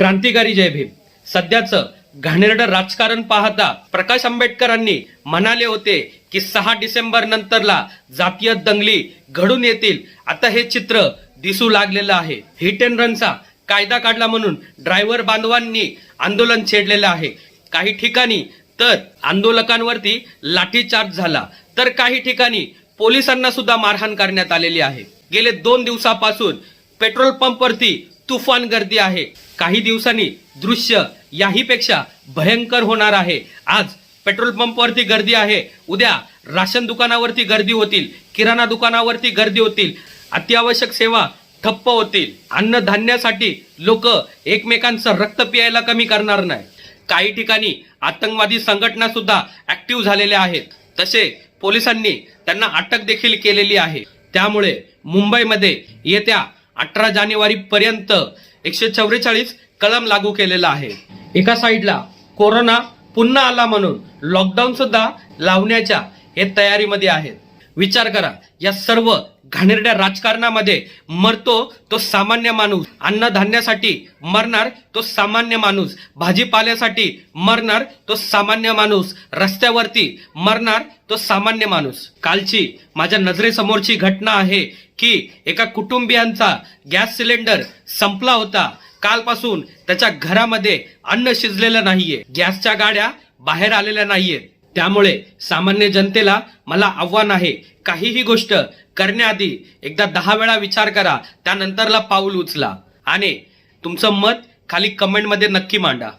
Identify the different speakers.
Speaker 1: क्रांतिकारी जय भीम. सध्याचं घाणेरडं राजकारण पाहता प्रकाश आंबेडकरांनी म्हणाले होते की सहा डिसेंबर नंतरला जातीय दंगली घडून येतील. आता हे चित्र दिसू लागलेलं आहे. हिट अँड रनचा कायदा काढला म्हणून ड्रायव्हर बांधवांनी आंदोलन छेडलेलं आहे. काही ठिकाणी तर आंदोलकांवरती लाठीचार्ज झाला. तर काही ठिकाणी पोलिसांना सुद्धा मारहाण करण्यात आलेली आहे. गेले दोन दिवसापासून पेट्रोल पंपवरती तुफान गर्दी आहे. काही दिवसांनी दृश्य याहीपेक्षा भयंकर होणार आहे. आज पेट्रोल पंपवरती गर्दी आहे. उद्या राशन दुकानावरती गर्दी होतील. किराणा दुकानावरती गर्दी होतील. अत्यावश्यक सेवा ठप्प होतील. अन्नधान्यासाठी लोक एकमेकांचं रक्त पियायला कमी करणार नाही. काही ठिकाणी आतंकवादी संघटना सुद्धा ऍक्टिव्ह झालेल्या आहेत. तसे पोलिसांनी त्यांना अटक देखील केलेली आहे. त्यामुळे मुंबईमध्ये येत्या अठरा जानेवारी पर्यंत एकशे चौवेचाळीस कलम लागू केलेला आहे. एका साईडला कोरोना पुन्हा आला म्हणून लॉकडाऊन सुद्धा लावण्याच्या हे तयारीमध्ये आहेत. विचार करा. या सर्व घाणेरड्या राजकारणामध्ये मरतो तो सामान्य माणूस. अन्नधान्यासाठी मरणार तो सामान्य माणूस. भाजीपाल्यासाठी मरणार तो सामान्य माणूस. रस्त्यावरती मरणार तो सामान्य माणूस. कालची माझ्या नजरेसमोरची घटना आहे की एका कुटुंबियांचा गॅस सिलेंडर संपला होता. कालपासून त्याच्या घरामध्ये अन्न शिजलेलं नाहीये. गॅसच्या गाड्या बाहेर आलेल्या नाहीयेत. त्यामुळे सामान्य जनतेला मला आव्हान आहे काहीही गोष्ट करण्याआधी एकदा दहा वेळा विचार करा त्यानंतरला पाऊल उचला. आणि तुमचं मत खाली कमेंटमध्ये नक्की मांडा.